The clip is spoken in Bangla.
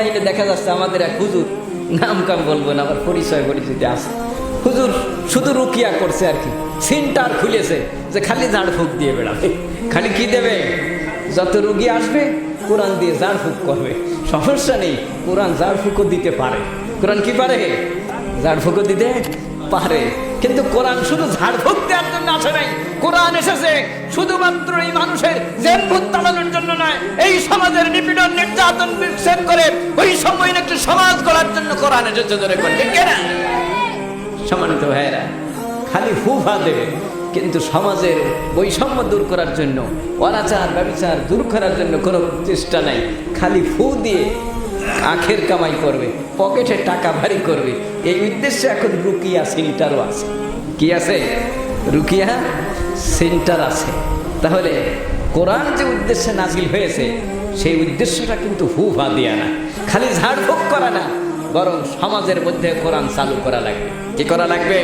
অনলাইনে দেখা যাচ্ছে আমাদের এক হুজুর, নাম কাম বলব না, আবার পরিচয় পরিচিতি আছে। হুজুর শুধু রুকিয়া করছে আর কি সিনটার খুলেছে যে খালি ঝাড় ফুক দিয়ে বেড়াবে। খালি কি দেবে? যত রুগী আসবে, কোরআন দিয়ে ঝাড় ফুক করবে। সমস্যা নেই, কোরআন ঝাড় ফুকও দিতে পারে। কোরআন কি পারে? ঝাড় ফুকও দিতে পারে। কিন্তু কোরআন শুধু ঝাড়ফুঁক দেওয়ার জন্য আসে নাই। কোরআন এসেছে, শুধুমাত্র এই মানুষের জেন ভূত তাড়ানোর জন্য নয়, এই সমাজের নিপীড়ন, নির্যাতন বিচ্ছেদ করে ওই সময় একটি সমাজ করার জন্য কোরআন এসেছে ধরে করতে কেনা? সম্মানিত ভাইয়েরা, খালি ফুফা দেবে, কিন্তু সমাজের বৈষম্য দূর করার জন্য, অনাচার, ব্যবচার দূর করার জন্য কোনো চেষ্টা নাই, খালি ফু দিয়ে আখের কামাই করবে, পকেটে টাকা ভারী করবে, এই উদ্দেশ্যে এখন রুকিয়া সেন্টারও আছে। কি আছে? রুকিয়া? সেন্টার আছে। তাহলে কোরআন যে উদ্দেশ্যে নাজিল হয়েছে, সেই উদ্দেশ্যটা কিন্তু হু ভা দিয়া না, খালি ঝাড়ফুঁক করা না, বরং সমাজের মধ্যে কোরআন চালু করা লাগবে। কি করা লাগবে?